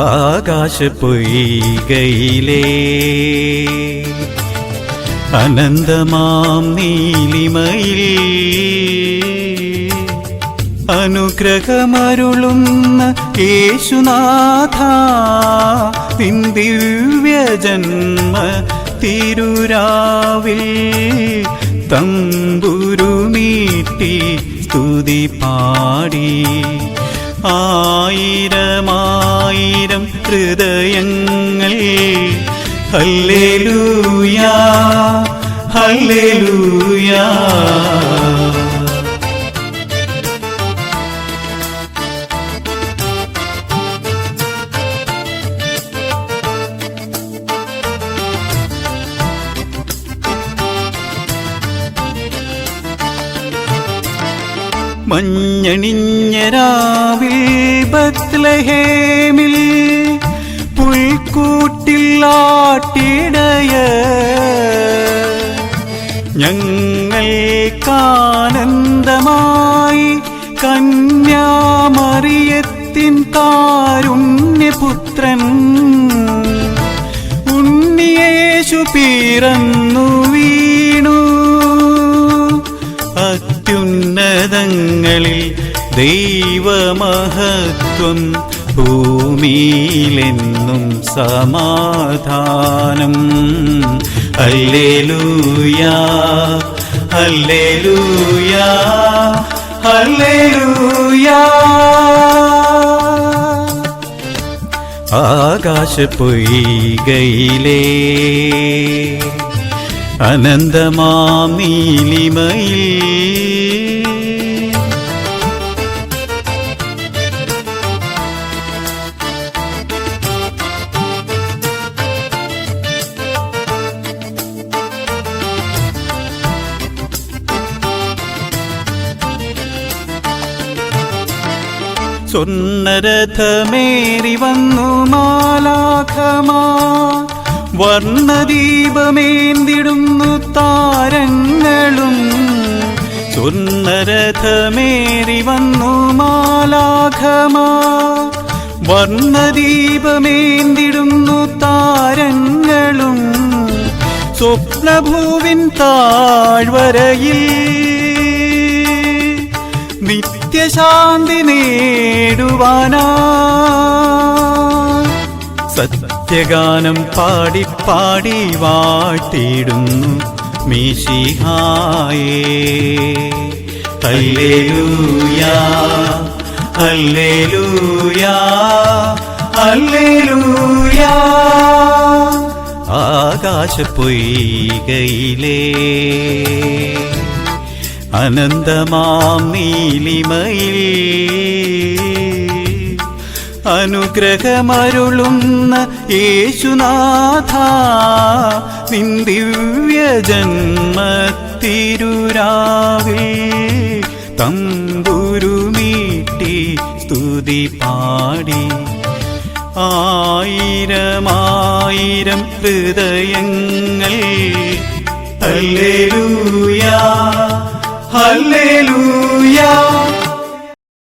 ആകാശ പൊയ്കയിലേ അനന്തമാം നീലിമയിൽ അനുഗ്രഹമരുളുന്ന യേശുനാഥ നിൻ ദിവ്യജന്മ തിരുരാവിൽ തമ്പുരുമീട്ടി സ്തുതി പാടി. ആയിരമായിരം ഹൃദയങ്ങൾ. ഹല്ലേലൂയാ ഹല്ലേലൂയാ. മഞ്ഞണിഞ്ഞരാവിൽ ബത്ലഹേമിൽ പുൽക്കൂട്ടില്ലാട്ടിടയ ഞങ്ങൾ കാനന്ദമായി കന്യാമറിയത്തിൻ താരുണ്യപുത്രൻ ഉണ്ണിയേശു പിറന്നു. ദൈവമഹത്വം ഭൂമിയിലെന്നും സമാധാനം. അല്ലേലൂയാ അല്ലേലൂയാ അല്ലേലൂയാ ആകാശ പൊയ്കയിലേ അനന്തമാം സ്വർണരഥമേറി വന്നു മാലാഖമാ വർണദീപമേന്തിടുന്നു താരങ്ങളും. സ്വർണരഥമേറി വന്നു മാലാഖമാ വർണദീപമേന്തിടുന്നു താരങ്ങളും. സ്വപ്നഭൂവിൻ താഴ്വരയിൽ നിത്യശാന്തി നേടുവാനാ. സത്യഗാനം പാടി പാടി വാഴ്ത്തിയിടുന്നു മീശിഹായേ. ഹല്ലേലൂയാ ഹല്ലേലൂയാ ഹല്ലേലൂയാ. ആകാശ പൊയ്കയിലേ. അനന്തമാം നീലിമയിൽ അനുഗ്രഹമരുളുന്ന യേശുനാഥ നിൻ ദിവ്യജന്മത്തിരുരാവിൽ തമ്പുരുമീട്ടി സ്തുതി പാടി. ആയിരമായിരം ഹൃദയങ്ങൾ ഹല്ലേലൂയാ. ഹല്ലേലൂയാ